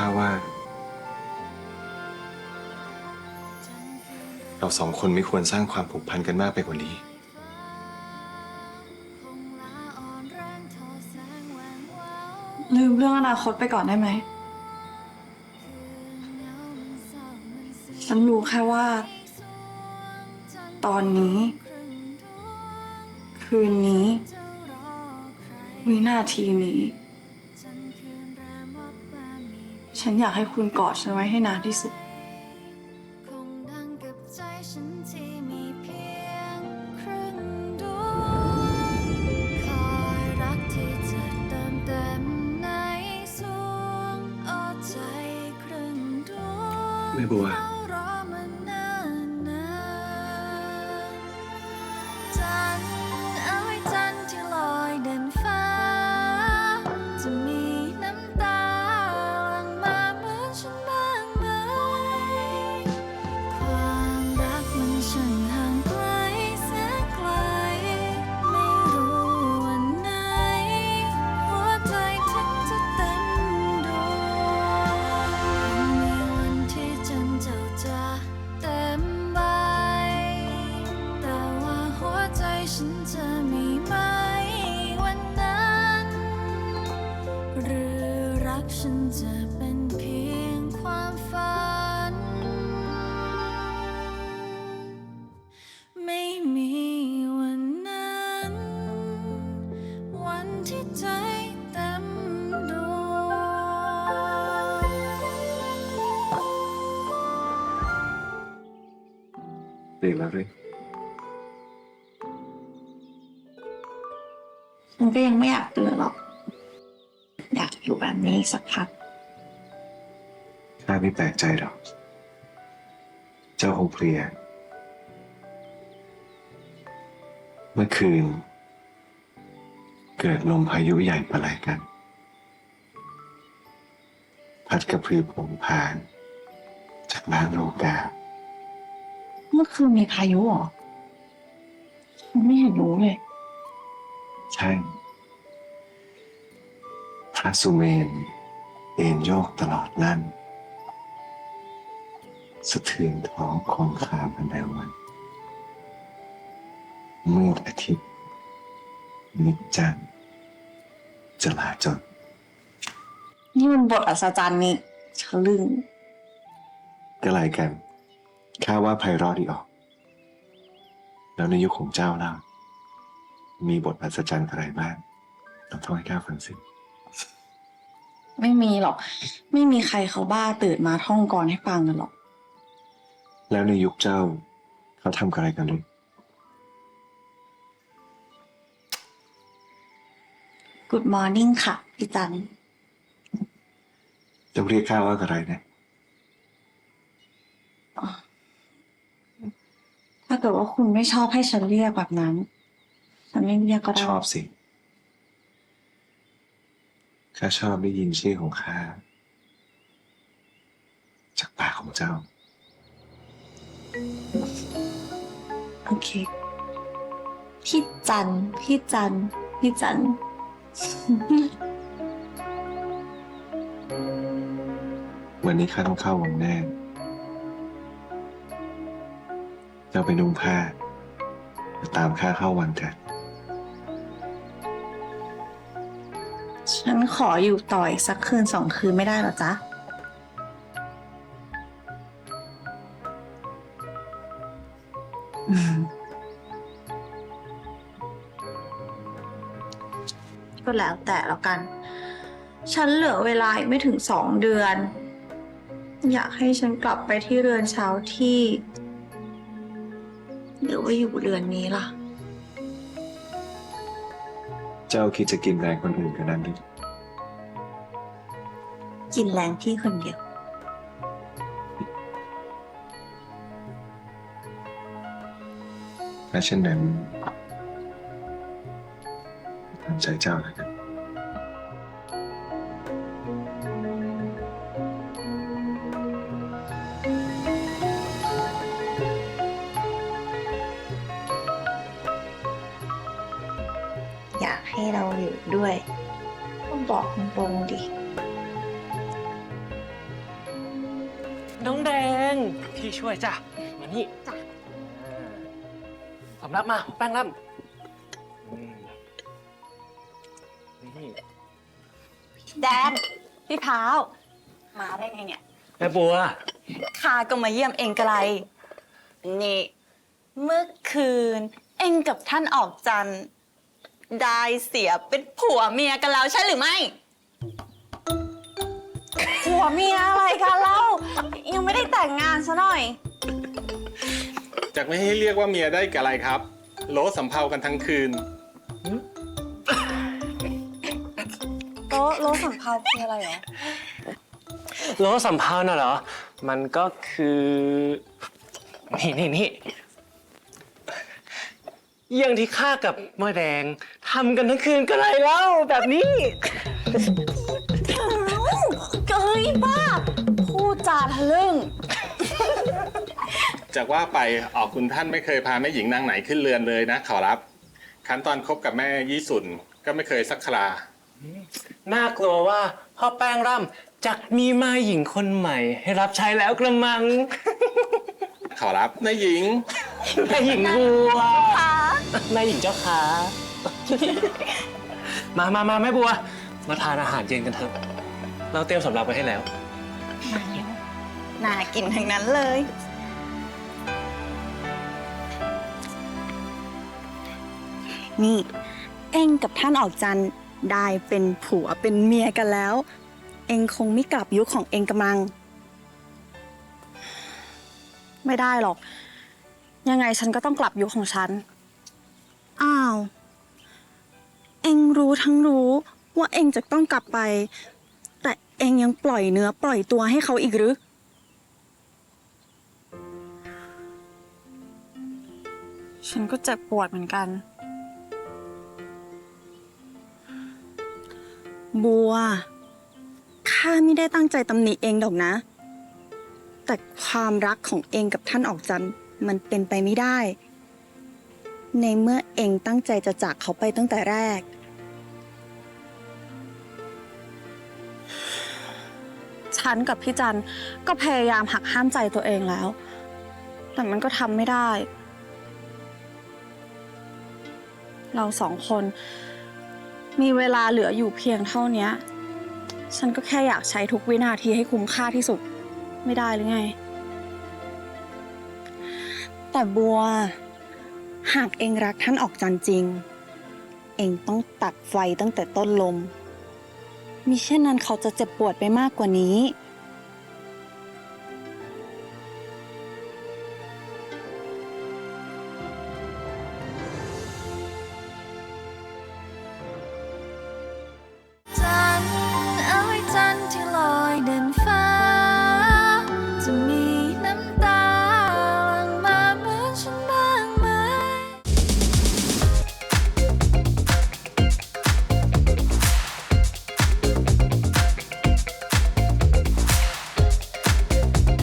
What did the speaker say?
ข้าว่า เราสองคนไม่ควรสร้างความผูกพันกันมากไปกว่านี้ ลืมเรื่องอนาคตไปก่อนได้ไหม ฉันรู้แค่ว่า ตอนนี้ คืนนี้ วินาทีนี้ ฉันอยากให้คุณกอดฉันไว้ให้นานที่สุดคงดัง ฉันจะมีไหมวันนั้น หรือรักฉันจะเป็นเพียงความฝัน ไม่มีวันนั้น วันที่ใจเต็มดวง ตื่นแล้วหรือ ฉันก็ยังไม่อยากตื่นหรอก อยากอยู่แบบนี้สักพัก ข้าไม่แปลกใจหรอก เจ้าคงเพลีย เมื่อคืน เกิดลมพายุใหญ่ประไลกัน พัดกระพือผงผาน จากบ้านโลกา เมื่อคืนมีพายุเหรอฉันไม่เห็นรู้เลย ใช่ พระสุเมนเอ็นโยกตลอดลั่น สะเทือนท้องของข้าพันแดวันมืดอาทิตย์มิดจันทร์จลาจลนี่มันบทอัศจรรย์นี่ฉลึงก็ไรกัน ข้าว่าไพเราะดีออก แล้วในยุคของเจ้าเล่า มีบทอัศจรรย์อะไรบ้างลองท่องให้ข้าฟังสิ ไม่มีหรอก ไม่มีใครเขาบ้าตื่นมาท่องกรให้ฟังกันหรอก แล้วในยุคเจ้า เขาทำอะไรกันหรือ Good morning ค่ะ พี่จันจะเรียกข้าว่าอะไรนะถ้าเกิดว่าคุณไม่ชอบให้ฉันเรียกแบบนั้น ฉันไม่เรียกก็ได้ชอบสิ ข้าชอบได้ยินชื่อของข้า จากปากของเจ้า โอเค พี่จัน พี่จัน พี่จัน วันนี้ข้าต้องเข้าวังแน่ เจ้าไปนุ่งผ้าแล้วตามข้าเข้าวังเถิด ฉันขออยู่ต่ออีกสักคืนสองคืนไม่ได้หรอจ๊ะ ก็แล้วแต่แล้วกัน ฉันเหลือเวลาอีกไม่ถึงสองเดือน อยากให้ฉันกลับไปที่เรือนเช้าที่ หรือว่าอยู่เรือนนี้ล่ะ เจ้าคิดจะกินแรงคนอื่นกันนั้นดิ กินแรงพี่คนเดียวถ้าเช่นนั้นตามใจเจ้าแล้วกัน อยากให้เราอยู่ด้วยก็บอกตรงๆดิ น้องแดง พี่ช่วยจ้ะ มานี่จ้ะอ่าสำรับมา แป้งร่ำอืมนี่ แดนพี่พร้าวมาได้ไงเนี่ยแม่บัว ข้าก็มาเยี่ยมเองไกลนี่เมื่อคืน เองกับท่านออกจันทร์ได้เสียเป็นผัวเมียกันแล้วใช่หรือไม่ ผัวเมียอะไรกันเล่า ยังไม่ได้แต่งงานซะหน่อย จากไม่ให้เรียกว่าเมียได้กับอะไรครับโลสัมเพากันทั้งคืน โต๊ะโลสัมภาษณ์คืออะไรเหรอ โลสัมภาษณ์น่ะเหรอ มันก็คือ นี่นี่นี่อย่างที่ข้ากับมอแดงทำกันทั้งคืนก็ไรแล้วแบบนี้เฮ้ยบ้าพูด จาทะลึ่ง จากว่าไปออกคุณท่านไม่เคยพาแม่หญิงนางไหนขึ้นเรือนเลยนะขอรับขั้นตอนคบกับแม่ยี่สุนก็ไม่เคยสักครา น่ากลัวว่าพ่อแป้งร่ำจะมีมาหญิงคนใหม่ ให้รับใช้แล้วกระมัง ขอรับนายหญิงแม่หญิงบัวแม่หญิงเจ้าขา มามามาแม่บัว มาทานอาหารเย็นกันเถอะ เราเตรียมสำรับไว้ให้แล้วน่ น่ากินทั้งนั้นเลย นี่ เอ็งกับท่านออกจันได้เป็นผัวเป็นเมียกันแล้ว เอ็งคงไม่กลับยุคของเอ็งกำลัง ไม่ได้หรอก ยังไงฉันก็ต้องกลับยุคของฉัน อ้าว เอ็งรู้ทั้งรู้ว่าเอ็งจะต้องกลับไป แต่เอ็งยังปล่อยเนื้อปล่อยตัวให้เขาอีกหรือ ฉันก็เจ็บปวดเหมือนกัน บัว ข้าไม่ได้ตั้งใจตำหนิเองดอกนะ แต่ความรักของเองกับท่านออกจันทร์มันเป็นไปไม่ได้ ในเมื่อเองตั้งใจจะจากเขาไปตั้งแต่แรก ฉันกับพี่จันก็พยายามหักห้ามใจตัวเองแล้ว แต่มันก็ทำไม่ได้ เราสองคน มีเวลาเหลืออยู่เพียงเท่านี้ ฉันก็แค่อยากใช้ทุกวินาทีให้คุ้มค่าที่สุด ไม่ได้หรือไง แต่บัว หากเองรักท่านออกจันจริง เองต้องตัดไฟตั้งแต่ต้นลม มิเช่นนั้นเขาจะเจ็บปวดไปมากกว่านี้